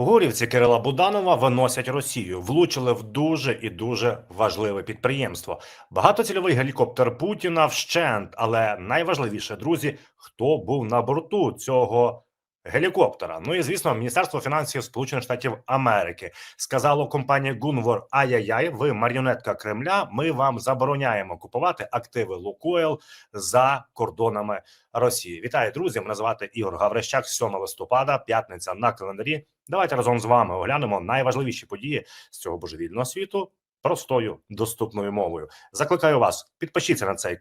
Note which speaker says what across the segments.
Speaker 1: Гурівці Кирила Буданова виносять Росію, влучили в дуже і дуже важливе підприємство. Багатоцільовий гелікоптер Путіна вщент, але найважливіше, друзі, хто був на борту цього гелікоптера. Ну і звісно, Міністерство фінансів Сполучених Штатів Америки сказало компанії Gunvor Ай-яй-яй, ви маріонетка Кремля. Ми вам забороняємо купувати активи Лукойл за кордонами Росії. Вітаю, друзі! Мене звати Ігор Гаврищак. 7 листопада, п'ятниця на календарі. Давайте разом з вами оглянемо найважливіші події з цього божевільного світу простою доступною мовою. Закликаю вас, підпишіться на цей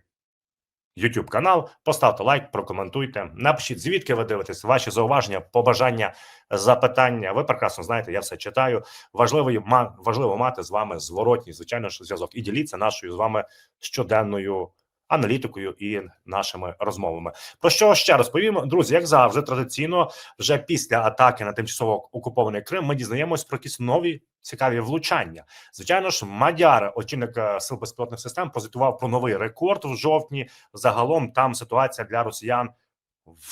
Speaker 1: YouTube канал, поставте лайк, прокоментуйте, напишіть, звідки ви дивитесь, ваші зауваження, побажання, запитання. Ви прекрасно знаєте, я все читаю. Важливо важливо мати з вами зворотній, звичайно ж, зв'язок і діліться нашою з вами щоденною аналітикою і нашими розмовами. Про що ще розповім, друзі? Як завжди, традиційно, вже після атаки на тимчасово окупований Крим, ми дізнаємось про якісь нові цікаві влучання. Звичайно ж, Мадяр, очільник е, сил безпілотних систем, прозвітував про новий рекорд в жовтні. Загалом там ситуація для росіян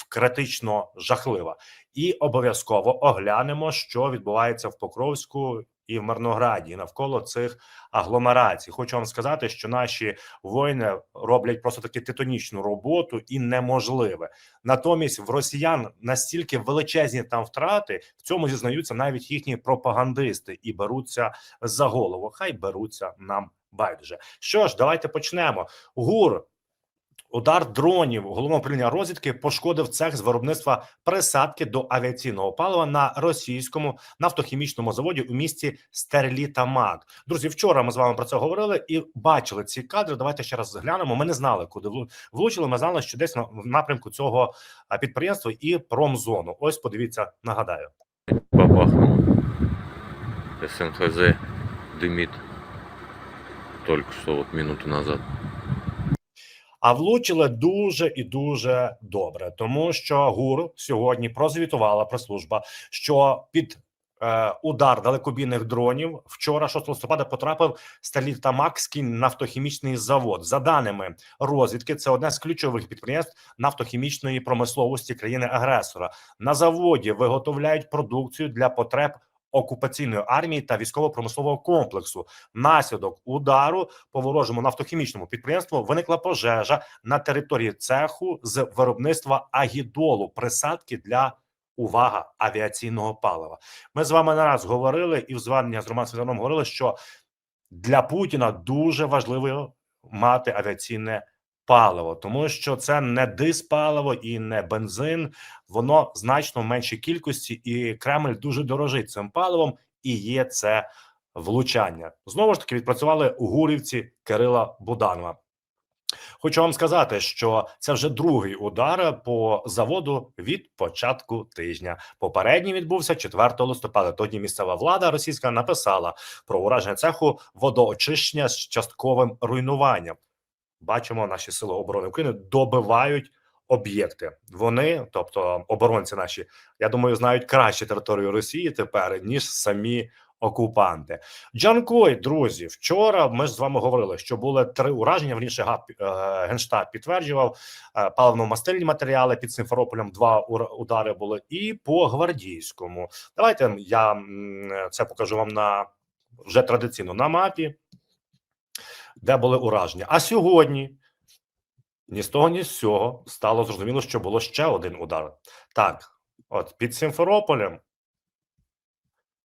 Speaker 1: критично жахлива. І обов'язково оглянемо, що відбувається в Покровську і в Мирнограді і навколо цих агломерацій. Хочу вам сказати, що наші воїни роблять просто таки титанічну роботу і неможливе. Натомість в росіян настільки величезні там втрати, в цьому зізнаються навіть їхні пропагандисти і беруться за голову. Хай беруться нам байдуже. Що ж, давайте почнемо. ГУР. Удар дронів головного управління розвідки пошкодив цех з виробництва присадки до авіаційного палива на російському нафтохімічному заводі у місті Стерлітамак. Друзі, вчора ми з вами про це говорили і бачили ці кадри. Давайте ще раз глянемо. Ми не знали, куди влучили. Ми знали, що десь на напрямку цього підприємства і промзону. Ось подивіться, нагадаю.
Speaker 2: Бабахнуло. СНХЗ дымит. Только что вот минуту назад.
Speaker 1: А влучили дуже і дуже добре, тому що ГУР сьогодні прозвітувала прес-служба, що під е, удар далекобійних дронів вчора, 6 листопада, потрапив Сталітамакський нафтохімічний завод. За даними розвідки, це одне з ключових підприємств нафтохімічної промисловості країни-агресора. На заводі виготовляють продукцію для потреб. Окупаційної армії та військово-промислового комплексу Наслідок удару по ворожому нафтохімічному підприємству виникла пожежа на території цеху з виробництва агідолу, присадки для увага авіаційного палива. Ми з вами не раз говорили, і в звернення з Романом Світаном говорили, що для Путіна дуже важливо мати авіаційне паливо, тому що це не диспаливо і не бензин, воно значно в меншій кількості, і Кремль дуже дорожить цим паливом, і є це влучання. Знову ж таки відпрацювали у гурівці Кирила Буданова. Хочу вам сказати, що це вже другий удар по заводу від початку тижня. Попередній відбувся 4 листопада. Тоді місцева влада російська написала про ураження цеху водоочищення з частковим руйнуванням. Бачимо, наші сили оборони України добивають об'єкти. Вони, тобто оборонці наші, я думаю, знають краще територію Росії тепер ніж самі окупанти. Джанкой, друзі, вчора ми ж з вами говорили, що були три ураження. Верніше ГАП е, генштаб підтверджував е, паливно-мастильні матеріали під Симферополем. Два удари були, і по гвардійському. Давайте я це покажу вам на вже традиційно на мапі, де були ураження. А сьогодні ні з того, ні з цього стало зрозуміло, що було ще один удар. Так, от під Сімферополем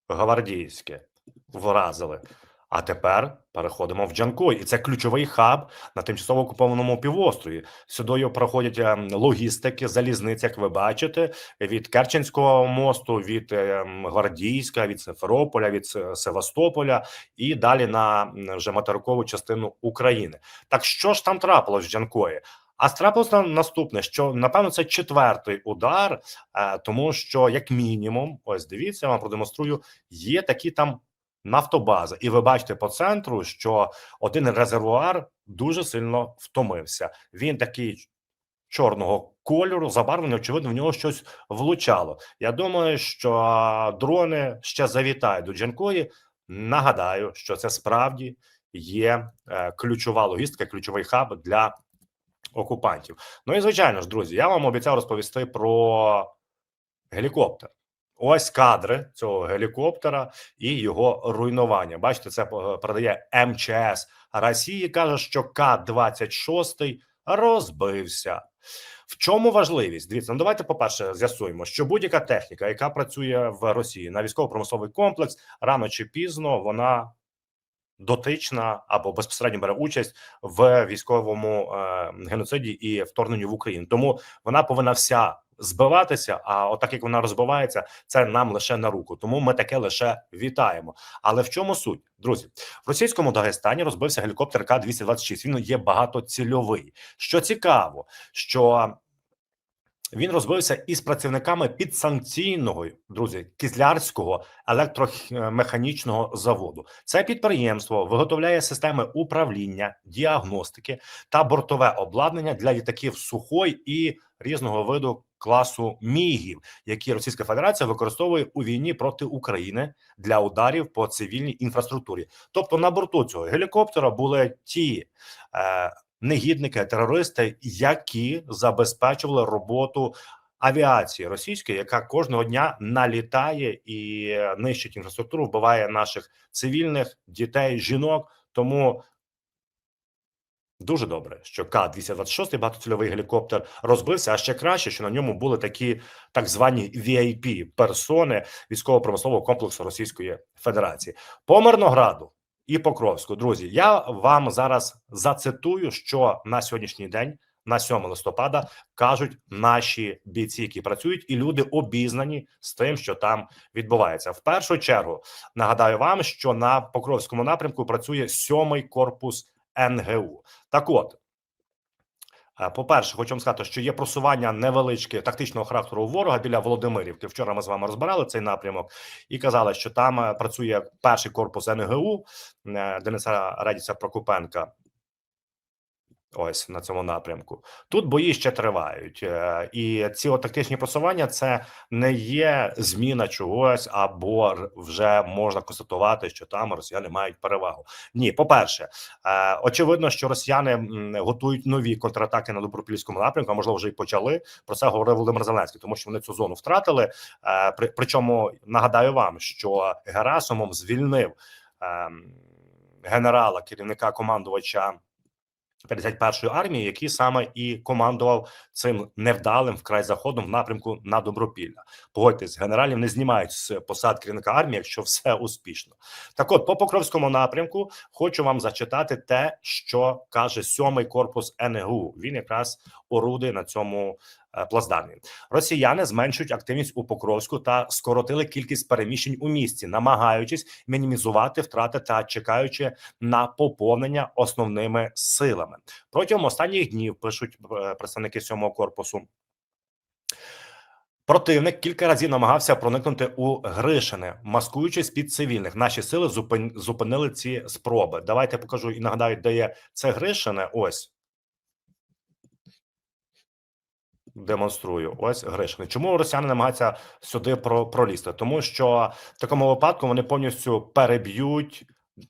Speaker 1: гвардійське вразили. А тепер переходимо в Джанкой, і це ключовий хаб на тимчасово окупованому півострові. Сюди проходять ем, логістики, залізниці, як ви бачите, від Керченського мосту, від ем, Гвардійська, від Симферополя, від Севастополя і далі на вже материкову частину України. Так що ж там трапилось в Джанкої? А трапилось нам наступне, що напевно це четвертий удар, е, тому що як мінімум, ось дивіться, я вам продемонструю, є такі там нафтобази, і ви бачите по центру, що один резервуар дуже сильно втомився. Він такий чорного кольору, забарвлений, очевидно, в нього щось влучало. Я думаю, що дрони ще завітають до Джанкої. Нагадаю, що це справді є е, ключова логістика, ключовий хаб для окупантів. Ну і звичайно ж, друзі, я вам обіцяв розповісти про гелікоптер. Ось кадри цього гелікоптера і його руйнування. Бачите, це е, передає МЧС Росії. каже, що К-26 розбився. В чому важливість? Дивіться, ну давайте, по-перше, з'ясуємо, що будь-яка техніка, яка працює в Росії на військово-промисловий комплекс, рано чи пізно вона дотична або безпосередньо бере участь в військовому е, геноциді і вторгненню в Україну. Тому вона повинна вся збиватися. А отак як вона розбивається, це нам лише на руку. Тому ми таке лише вітаємо. Але в чому суть, друзі? В російському Дагестані розбився гелікоптер К-226. Він є багатоцільовий. Що цікаво, що він розбився із працівниками підсанкційного друзі кізлярського електромеханічного заводу. Це підприємство виготовляє системи управління, діагностики та бортове обладнання для літаків сухой і різного виду класу мігів, які Російська Федерація використовує у війні проти України для ударів по цивільній інфраструктурі. Тобто на борту цього гелікоптера були ті. Е, негідники, терористи, які забезпечували роботу авіації російської, яка кожного дня налітає і нищить інфраструктуру, вбиває наших цивільних дітей, жінок. Тому дуже добре, що К-226 багатоцільовий гелікоптер розбився. А ще краще, що на ньому були такі так звані VIP персони військово-промислового комплексу Російської Федерації по Мирнограду і Покровську. Друзі, я вам зараз зацитую, що на сьогоднішній день, на 7 листопада, кажуть наші бійці, які працюють, і люди обізнані з тим, що там відбувається. В першу чергу нагадаю вам, що на Покровському напрямку працює сьомий корпус НГУ. Так, от. Е, По-перше, хочу вам сказати, що є просування невеличке тактичного характеру ворога біля Володимирівки. Вчора ми з вами розбирали цей напрямок і казали, що там е, працює перший корпус НГУ е, Дениса Радіця Прокопенка. Ось на цьому напрямку. Тут бої ще тривають, Е, і ці тактичні просування це не є зміна чогось, або вже можна констатувати, що там росіяни мають перевагу. Ні, по-перше, е, очевидно, що росіяни готують нові контратаки на Добропільському напрямку. А можливо, вже й почали. Про це говорив Володимир Зеленський, тому що вони цю зону втратили. Е, при, причому нагадаю вам, що Герасимов звільнив ем, генерала, керівника командувача 51-ї армії, який саме і командував цим невдалим вкрай заходом в напрямку на Добропілля. Погодьтесь, генералів не знімають з посад керівника армії, якщо все успішно. Так, от по Покровському напрямку хочу вам зачитати те, що каже сьомий корпус НГУ. Він якраз орудує на цьому плацдармі. Росіяни зменшують активність у Покровську та скоротили кількість переміщень у місті, намагаючись мінімізувати втрати та чекаючи на поповнення основними силами. Протягом останніх днів пишуть е, представники сьомого корпусу. Противник кілька разів намагався проникнути у Гришине, маскуючись під цивільних. Наші сили зупин... зупинили ці спроби. Давайте покажу і нагадаю, де є це Гришине. Ось демонструю. Ось Гришини. Чому росіяни намагаються сюди про... пролізти? Тому що в такому випадку вони повністю переб'ють.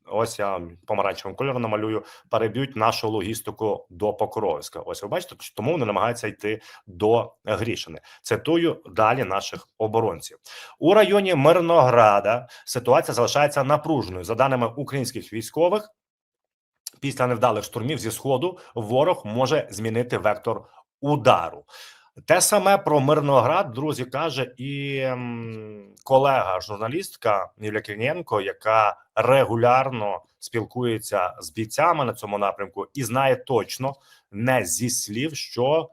Speaker 1: Ось я помаранчевим кольором намалюю, переб'ють нашу логістику до Покровська. Ось ви бачите, тому вони намагаються йти до Грішини. Цитую далі наших оборонців у районі Мирнограда. Ситуація залишається напруженою. За даними українських військових, після невдалих штурмів зі сходу ворог може змінити вектор удару. Те саме про Мирноград, друзі, каже і ем, колега журналістка Юлія Кирнєнко, яка регулярно спілкується з бійцями на цьому напрямку і знає точно не зі слів, що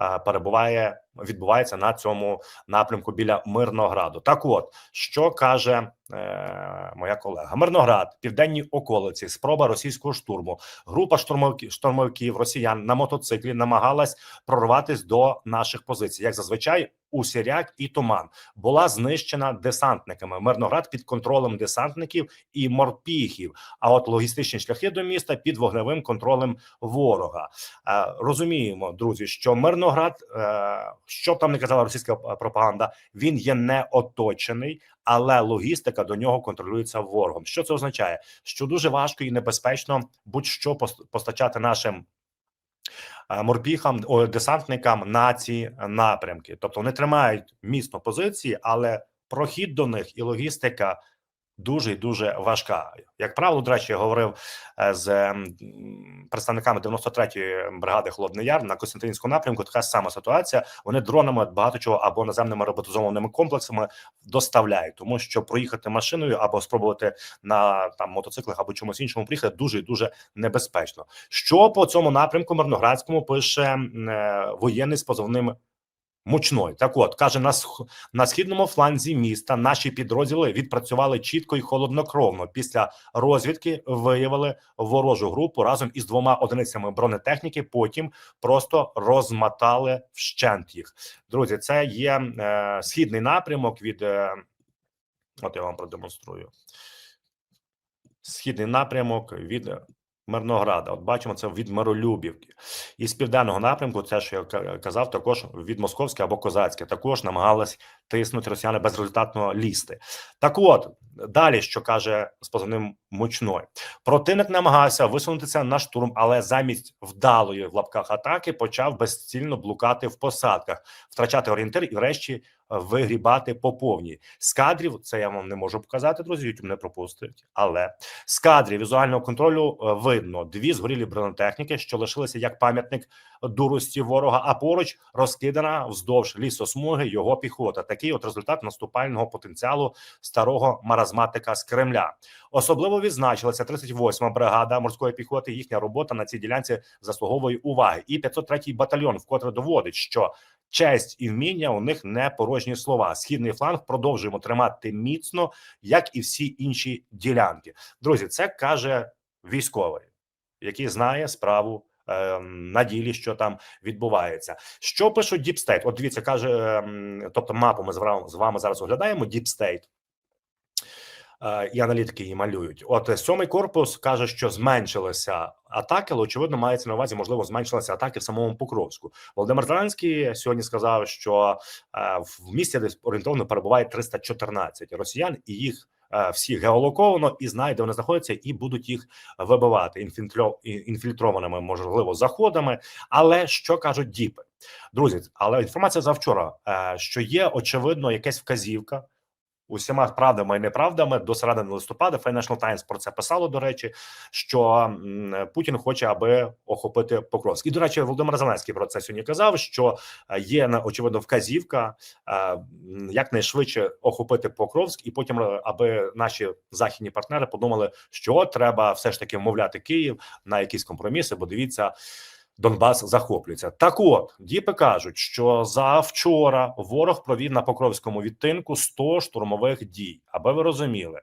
Speaker 1: е, перебуває відбувається на цьому напрямку біля Мирнограду. Так, от що каже е, моя колега, Мирноград, південні околиці, спроба російського штурму. Група штурмовиків, штурмовиків росіян на мотоциклі намагалась прорватись до наших позицій, як зазвичай. Усіряк і Туман була знищена десантниками. Мирноград під контролем десантників і морпіхів. А от логістичні шляхи до міста під вогневим контролем ворога. Е, розуміємо, друзі, що Мирноград, е, що б там не казала російська пропаганда, він є не оточений, але логістика до нього контролюється ворогом. Що це означає? Що дуже важко і небезпечно будь-що пос- постачати нашим е, морпіхам, десантникам на ці напрямки. Тобто вони тримають міцно позиції, але прохід до них і логістика дуже і дуже важка. Як правило, до речі, я говорив е, з представниками 93-ї бригади Холодний Яр на Костянтинівському напрямку. Така сама ситуація. Вони дронами багато чого або наземними роботизованими комплексами доставляють, тому що проїхати машиною або спробувати на там мотоциклах або чомусь іншому приїхати дуже і дуже небезпечно. Що по цьому напрямку Мирноградському пише е, воєнний з позовним Мучной. Так от каже, на на східному фланзі міста наші підрозділи відпрацювали чітко і холоднокровно. Після розвідки виявили ворожу групу разом із двома одиницями бронетехніки. Потім просто розмотали вщент їх. Друзі, це є е, східний напрямок від. Е, от я вам продемонструю. Східний напрямок від Мирнограда. От бачимо це від Миролюбівки. І з південного напрямку, це що я казав, також від Московське або Козацьке, також намагалась тиснути росіяни безрезультатно лізти. Так от далі, що каже з позивним мучной, противник намагався висунутися на штурм, але замість вдалої в лапках атаки почав безцільно блукати в посадках, втрачати орієнтир і, врешті, е, вигрібати по повній. З кадрів це я вам не можу показати, друзі. YouTube не пропустить. Але з кадрів візуального контролю е, видно дві згорілі бронетехніки, що лишилися як пам'ятник дурості ворога, а поруч розкидана вздовж лісосмуги його піхота. Такий от результат наступального потенціалу старого маразматика з Кремля. Особливо відзначилася 38-ма бригада морської піхоти. Їхня робота на цій ділянці заслуговує уваги. І 503-й батальйон вкотре доводить, що честь і вміння у них не порожні слова. Східний фланг продовжуємо тримати міцно, як і всі інші ділянки. Друзі, це каже військовий, який знає справу. Ем, На ділі, що там відбувається, що пишуть State? От дивіться, каже, ем, тобто мапу ми з вами- зараз оглядаємо. Е, і аналітики її малюють. От е, сьомий корпус каже, що зменшилися атаки, але очевидно мається на увазі, можливо, зменшилися атаки в самому Покровську. Володимир Зеленський сьогодні сказав, що е, в місті десь орієнтовно перебуває 314 росіян, і їх е, всіх геолоковано і знають, де вони знаходяться, і будуть їх вибивати інфільтро- інфільтрованими, можливо, заходами. Але що кажуть діпи, друзі? Але інформація за вчора, е, що є очевидно якась вказівка. Усіма правдами і неправдами до середини листопада Financial Times про це писало. До речі, що Путін хоче, аби охопити Покровськ. І до речі, Володимир Зеленський про це сьогодні казав. Що е, є на- очевидно вказівка е, якнайшвидше охопити Покровськ, і потім е, аби наші західні партнери подумали, що треба все ж таки вмовляти Київ на якісь компроміси. Бо дивіться. Донбас захоплюється. Так от діпи кажуть, що за вчора ворог провів на Покровському відтинку 100 штурмових дій. Аби ви розуміли,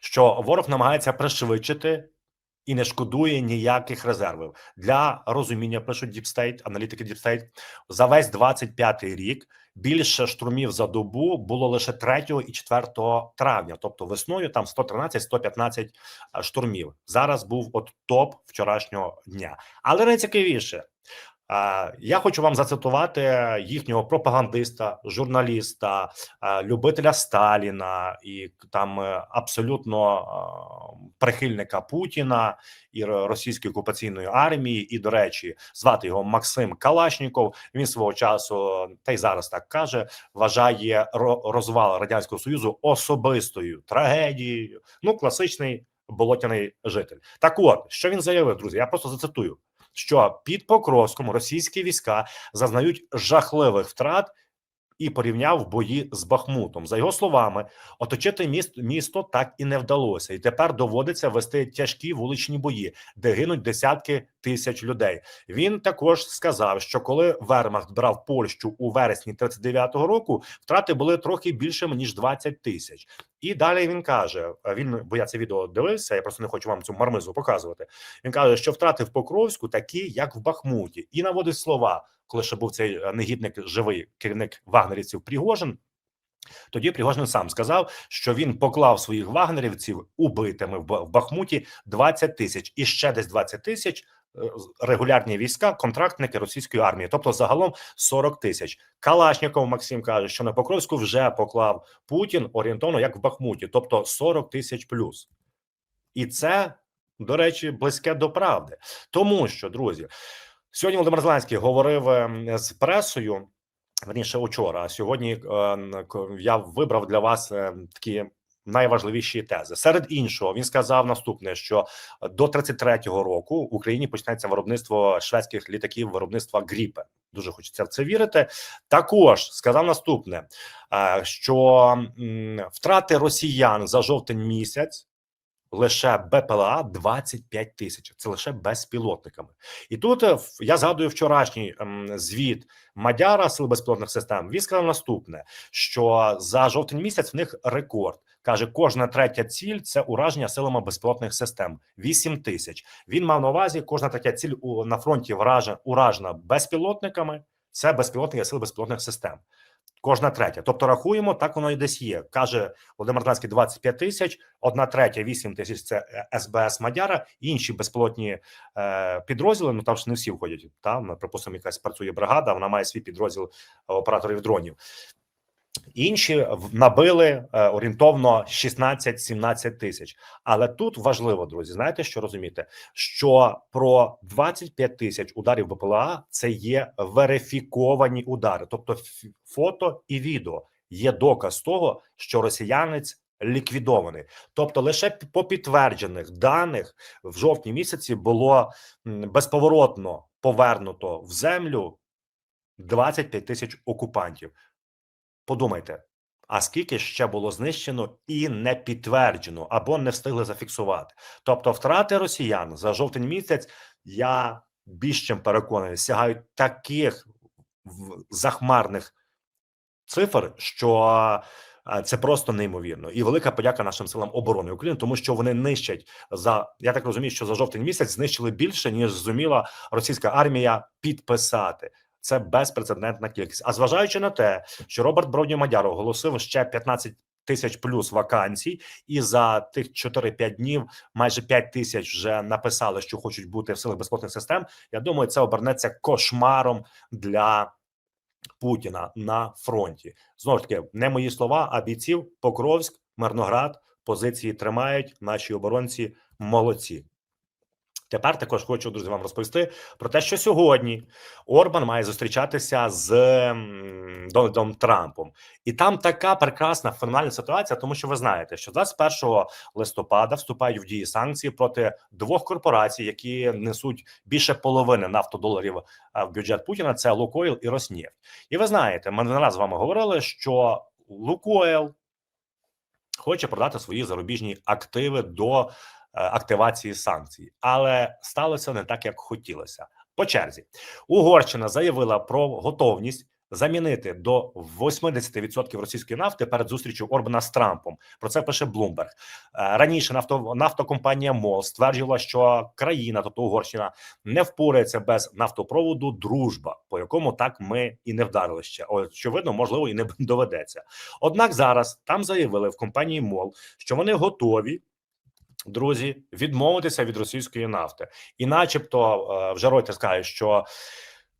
Speaker 1: що ворог намагається пришвидшити і не шкодує ніяких резервів для розуміння. Пишуть Діпстейт, аналітики Діпстейт, за весь 25-й рік. Більше штурмів за добу було лише 3 і 4 травня, тобто весною там 113-115 а, штурмів. Зараз був от топ вчорашнього дня. Але найцікавіше, я хочу вам зацитувати їхнього пропагандиста, журналіста, любителя Сталіна і там е, абсолютно прихильника Путіна і російської окупаційної армії. І, до речі, звати його Максим Калашніков. Він свого часу, та й зараз так каже, вважає ро- розвал радянського союзу особистою трагедією. Ну, класичний болотяний житель. Так, от що він заявив, друзі? Я просто зацитую, що під Покровськом російські війська зазнають жахливих втрат. І порівняв бої з Бахмутом. За його словами, оточити міст, місто так і не вдалося, і тепер доводиться вести тяжкі вуличні бої, де гинуть десятки тисяч людей. Він також сказав, що коли Вермахт брав Польщу у вересні 39-го року, втрати були трохи більшими ніж 20 тисяч. І далі він каже: він, бо я це відео дивився, я просто не хочу вам цю мармизу показувати. Він каже, що втрати в Покровську такі, як в Бахмуті, і наводить слова, коли ще був цей е, негідник живий керівник вагнерівців Пригожин. Тоді Пригожин сам сказав, що він поклав своїх вагнерівців убитими в Бахмуті 20 тисяч і ще десь 20 тисяч е, регулярні війська, контрактники російської армії, тобто загалом 40 тисяч. Калашніков Максим каже, що на Покровську вже поклав Путін орієнтовно як в Бахмуті, тобто 40 тисяч плюс. І це, до речі, близьке до правди, тому що друзі, сьогодні Володимир Зеленський говорив ем, з пресою. Верніше, учора. А сьогодні е, я вибрав для вас е, такі найважливіші тези. Серед іншого, він сказав наступне: що до 33-го року в Україні почнеться виробництво шведських літаків, виробництва Гріпе. Дуже хочеться в це вірити. Також сказав наступне: е, що втрати росіян за жовтень місяць. Лише БПЛА 25 тисяч. Це лише безпілотниками. І тут е, я згадую вчорашній ем, звіт Мадяра сил безпілотних систем. Він сказав наступне: що за жовтень місяць в них рекорд. Каже, кожна третя ціль це ураження силами безпілотних систем. 8 тисяч. Він мав на увазі, кожна третя ціль на фронті вражена уражена безпілотниками. Це безпілотники сили безпілотних систем. Кожна третя. Тобто рахуємо, так воно і десь є. Каже Володимир Данський 25 тисяч, одна третя, 8 тисяч це е, СБС Мадяра, інші безпілотні е, підрозділи. Ну там ж не всі входять. Там, припустимо, якась працює бригада, вона має свій підрозділ операторів дронів. Інші набили е, орієнтовно 16-17 тисяч. Але тут важливо, друзі, знаєте, що розуміти, що про 25 тисяч ударів БПЛА це є верифіковані удари, тобто фото і відео є доказ того, що росіянець ліквідований. Тобто, лише по підтверджених даних в жовтні місяці було безповоротно повернуто в землю 25 тисяч окупантів. Подумайте, а скільки ще було знищено і не підтверджено або не встигли зафіксувати? Тобто, втрати росіян за жовтень місяць, я більш чим переконаний, сягають таких захмарних цифр, що це просто неймовірно. І велика подяка нашим силам оборони України, тому що вони нищать за я так розумію, що за жовтень місяць знищили більше ніж зуміла російська армія підписати. Це безпрецедентна кількість. А зважаючи на те, що Роберт Бродньо Мадяр оголосив ще 15 тисяч плюс вакансій, і за тих 4-5 днів майже 5 тисяч вже написали, що хочуть бути в силах безпілотних систем. Я думаю, це обернеться кошмаром для Путіна на фронті. Знову ж таки, не мої слова, а бійців Покровськ, Мирноград позиції тримають. Наші оборонці молодці. Тепер також хочу друзі вам розповісти про те, що сьогодні Орбан має зустрічатися з Дональдом Трампом, і там така прекрасна феноменальна ситуація, тому що ви знаєте, що 21 листопада вступають в дії санкції проти двох корпорацій, які несуть більше половини нафтодоларів в бюджет Путіна. Це Лукойл і Роснефть. І ви знаєте, ми не раз з вами говорили, що Лукойл хоче продати свої зарубіжні активи до активації санкцій, але сталося не так, як хотілося. По черзі Угорщина заявила про готовність замінити до 80% російської нафти перед зустрічю Орбана з Трампом. Про це пише. Е, Раніше нафто, нафтокомпанія МОЛ стверджувала, що країна, тобто Угорщина, не впорається без нафтопроводу Дружба, по якому так ми і не вдарили ще. Очевидно, можливо, і не доведеться. Однак зараз там заявили в компанії МОЛ, що вони готові. Друзі, відмовитися від російської нафти, і, начебто, е, вже Ройтер каже, що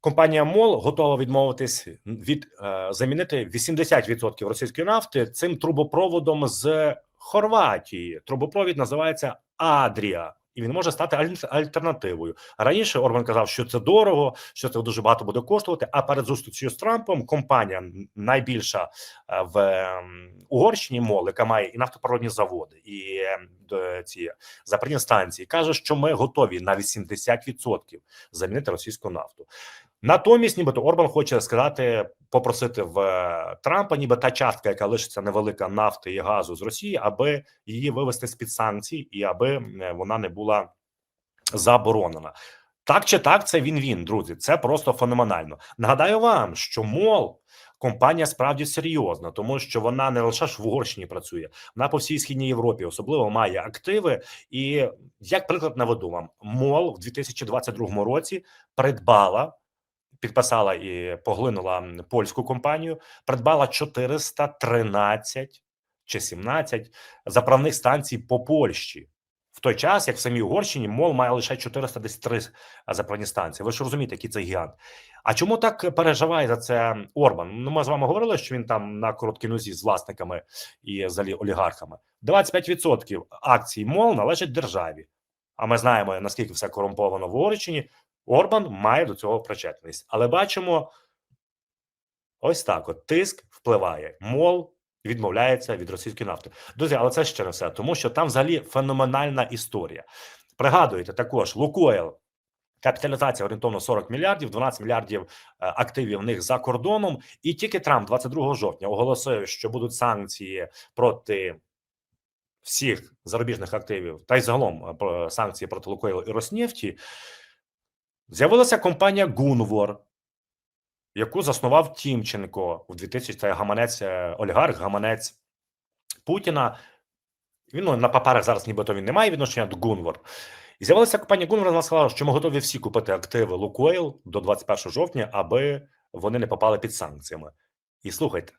Speaker 1: компанія МОЛ готова відмовитись від е, замінити 80% російської нафти цим трубопроводом з Хорватії. Трубопровід називається Адрія. І він може стати аль- альтернативою. Раніше Орбан казав, що це дорого, що це дуже багато буде коштувати. А перед зустрічю з Трампом компанія найбільша е, в ем, Угорщині МОЛ, яка має і нафтопроводні заводи, і ем, ці запорні станції, каже, що ми готові на 80% замінити російську нафту. Натомість, нібито Орбан хоче сказати, попросити в е, Трампа, ніби та частка, яка лишиться невелика нафти і газу з Росії, аби її вивести з під санкцій і аби е, вона не була заборонена. Так чи так, це він-він, друзі. Це просто феноменально. Нагадаю вам, що МОЛ компанія справді серйозна, тому що вона не лише ж в Угорщині працює, вона по всій східній Європі особливо має активи. І як приклад наведу вам, МОЛ в 2022 році придбала. Підписала і поглинула польську компанію, придбала 413 чи 17 заправних станцій по Польщі. В той час, як в самій Угорщині, МОЛ має лише 403 заправні станції. Ви ж розумієте, який це гігант. А чому так переживає за це Орбан? Ну, ми з вами говорили, що він там на короткій нозі з власниками і взагалі олігархами. 25% акцій МОЛ належать державі. А ми знаємо, наскільки все корумповано в Угорщині. Орбан має до цього причетність. Але бачимо, Ось так: от тиск впливає. Мол відмовляється від російської нафти. Друзі, але це ще не все, тому що там взагалі феноменальна історія. Пригадуєте також Лукойл. Капіталізація орієнтовно 40 мільярдів, 12 мільярдів е, активів в них за кордоном. І тільки Трамп 22 жовтня оголосив, що будуть санкції проти всіх зарубіжних активів, та й загалом е, санкції проти Лукойлу і Роснефті. З'явилася компанія Гунвор, яку заснував Тімченко в 2000 це гаманець е, олігарх, гаманець Путіна. Він ну, на паперах зараз нібито він не має відношення до Гунвор. І з'явилася компанія Гунвор, вона сказала, що ми готові всі купити активи Лукойл до 21 жовтня, аби вони не попали під санкціями. І слухайте,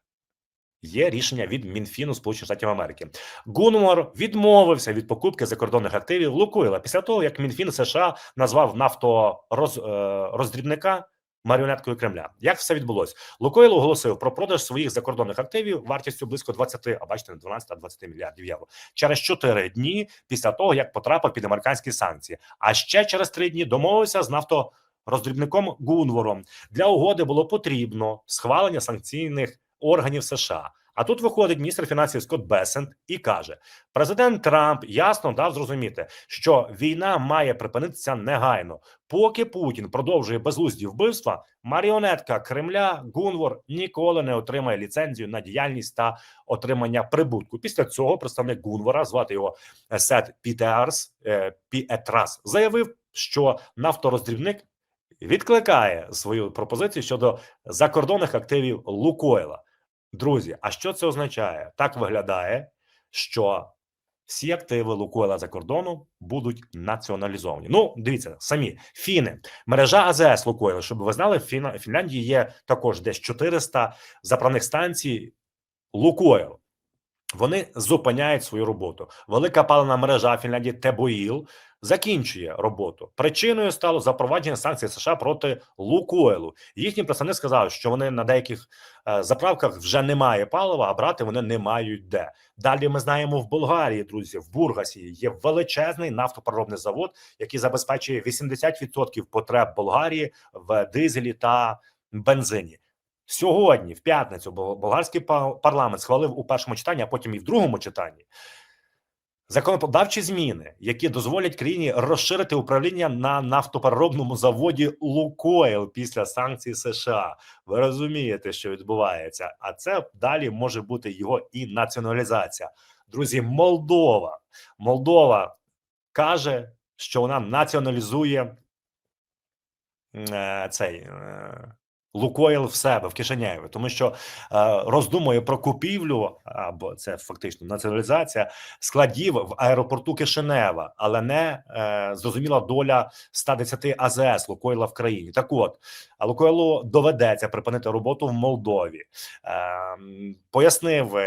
Speaker 1: є рішення від Мінфіну Сполучених Штатів Америки. Гунвор відмовився від покупки закордонних активів Лукойла після того, як Мінфін США назвав нафтороз, е, маріонеткою Кремля. Як все відбулось? Лукойл оголосив про продаж своїх закордонних активів вартістю близько 20, а бачите, не 12, а 20 мільярдів євро через 4 дні після того, як потрапив під американські санкції. А ще через 3 дні домовився з нафтороздрібником Гунвором. Для угоди було потрібно схвалення санкційних органів США. А тут виходить міністр фінансів Скотт Бесент і каже: президент Трамп ясно дав зрозуміти, що війна має припинитися негайно. Поки Путін продовжує безглузді вбивства, маріонетка Кремля Гунвор ніколи не отримає ліцензію на діяльність та отримання прибутку. Після цього представник Гунвора, звати його Сет Пітерс е, Піетрас, заявив, що нафтороздрібник відкликає свою пропозицію щодо закордонних активів Лукойла. Друзі, а що це означає? Так виглядає, що всі активи Лукойла за кордоном будуть націоналізовані. Ну, дивіться, самі фіни, мережа АЗС Лукойла, щоб ви знали, в Фінляндії є також десь 400 заправних станцій Лукойл. Вони зупиняють свою роботу. Велика палена мережа Фінляндії Тебоїл закінчує роботу. Причиною стало запровадження санкцій США проти Лукойлу. Їхній представник сказав, що вони на деяких е, заправках вже немає палива, а брати вони не мають де. Далі ми знаємо в Болгарії, друзі, в Бургасі є величезний нафтопереробний завод, який забезпечує 80% потреб Болгарії в дизелі та бензині. Сьогодні, в п'ятницю, бо- болгарський па- парламент схвалив у першому читанні, а потім і в другому читанні законодавчі зміни, які дозволять країні розширити управління на нафтопереробному заводі Лукойл після санкцій США. Ви розумієте, що відбувається, а це далі може бути його і націоналізація. Друзі, Молдова. Молдова каже, що вона націоналізує е, цей. е, Лукойл в себе в Кишинєві, тому що е, роздумує про купівлю, або це фактично націоналізація складів в аеропорту Кишинева, але не е, зрозуміла доля 110 АЗС Лукойла в країні. Так от а Лукойлу доведеться припинити роботу в Молдові. Е, пояснив.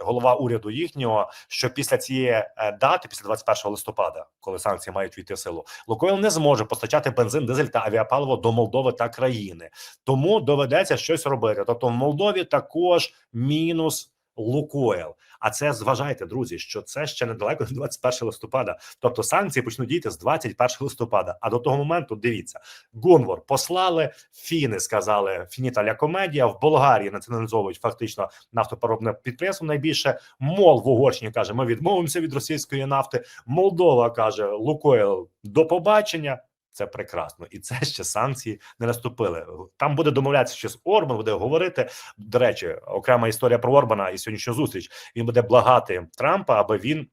Speaker 1: Голова уряду їхнього, що після цієї е, дати, після 21 листопада, коли санкції мають війти в силу, Лукойл не зможе постачати бензин, дизель та авіапаливо до Молдови та країни. Тому доведеться щось робити. Тобто, в Молдові також мінус Лукойл. А це зважайте, друзі, що це ще недалеко до 21 листопада. Тобто санкції почнуть діяти з 21 листопада. А до того моменту дивіться, Гунвор послали фіни, сказали фініталя комедія в Болгарії націоналізовують фактично нафтопереробне підприємство. Найбільше мол в Угорщині каже: ми відмовимося від російської нафти. Молдова каже Лукойл до побачення. Це прекрасно, і це ще санкції не наступили. Там буде домовлятися ще з Орбан, буде говорити. До речі, окрема історія про Орбана і сьогоднішню зустріч. Він буде благати Трампа, аби він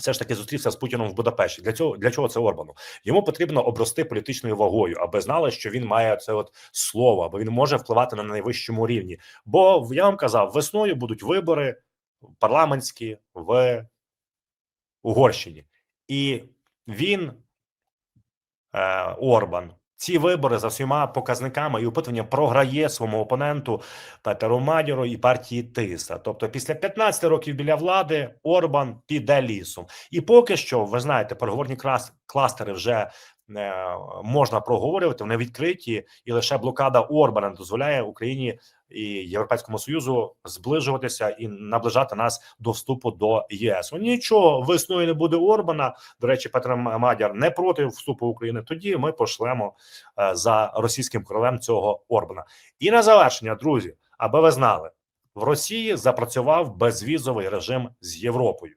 Speaker 1: все ж таки зустрівся з Путіном в Будапешті. Для цього для чого це Орбану? Йому потрібно обрости політичною вагою, аби знали, що він має це от слово, аби він може впливати на найвищому рівні. Бо я вам казав, весною будуть вибори парламентські в Угорщині, і він е, Орбан. Ці вибори за всіма показниками і опитуванням програє своєму опоненту Петеру Мадіру і партії Тиса. Тобто, після 15 років біля влади Орбан піде лісом. І поки що, ви знаєте, переговорні клас, кластери вже можна проговорювати, вони відкриті, і лише блокада Орбана дозволяє Україні і Європейському Союзу зближуватися і наближати нас до вступу до ЄС. Ну, Нічого весною не буде Орбана. До речі, Петро Мадяр не проти вступу України. Тоді ми пошлемо е, за російським королем цього Орбана. І на завершення, друзі, аби ви знали, в Росії запрацював безвізовий режим з Європою.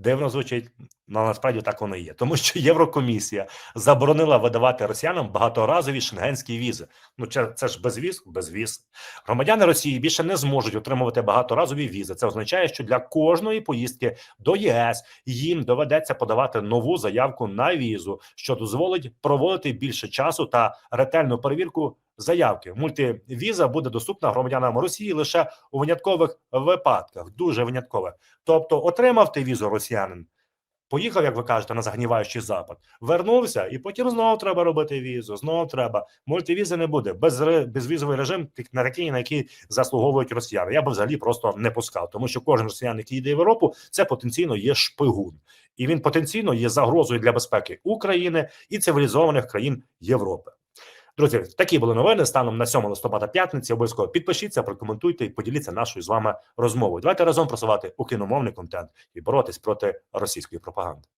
Speaker 1: Дивно звучить, але насправді так воно і є, тому що Єврокомісія заборонила видавати росіянам багаторазові шенгенські візи. Ну це, це ж безвіз, безвіз. Громадяни Росії більше не зможуть отримувати багаторазові візи. Це означає, що для кожної поїздки до ЄС їм доведеться подавати нову заявку на візу, що дозволить проводити більше часу та ретельну перевірку заявки. Мультивіза буде доступна громадянам Росії лише у виняткових випадках, дуже виняткових. Тобто, отримав ти візу росіянин, поїхав, як ви кажете, на загніваючий запад, вернувся, і потім знову треба робити візу. Знову треба. Мультивізи не буде. Без безвізовий режим на такий, на який заслуговують росіяни. Я би взагалі просто не пускав, тому що кожен росіян, який йде в Європу, це потенційно є шпигун, і він потенційно є загрозою для безпеки України і цивілізованих країн Європи. Друзі, такі були новини станом на 7 листопада п'ятниці. Обов'язково підпишіться, прокоментуйте і поділіться нашою з вами розмовою. Давайте разом просувати україномовний контент і боротись проти російської пропаганди.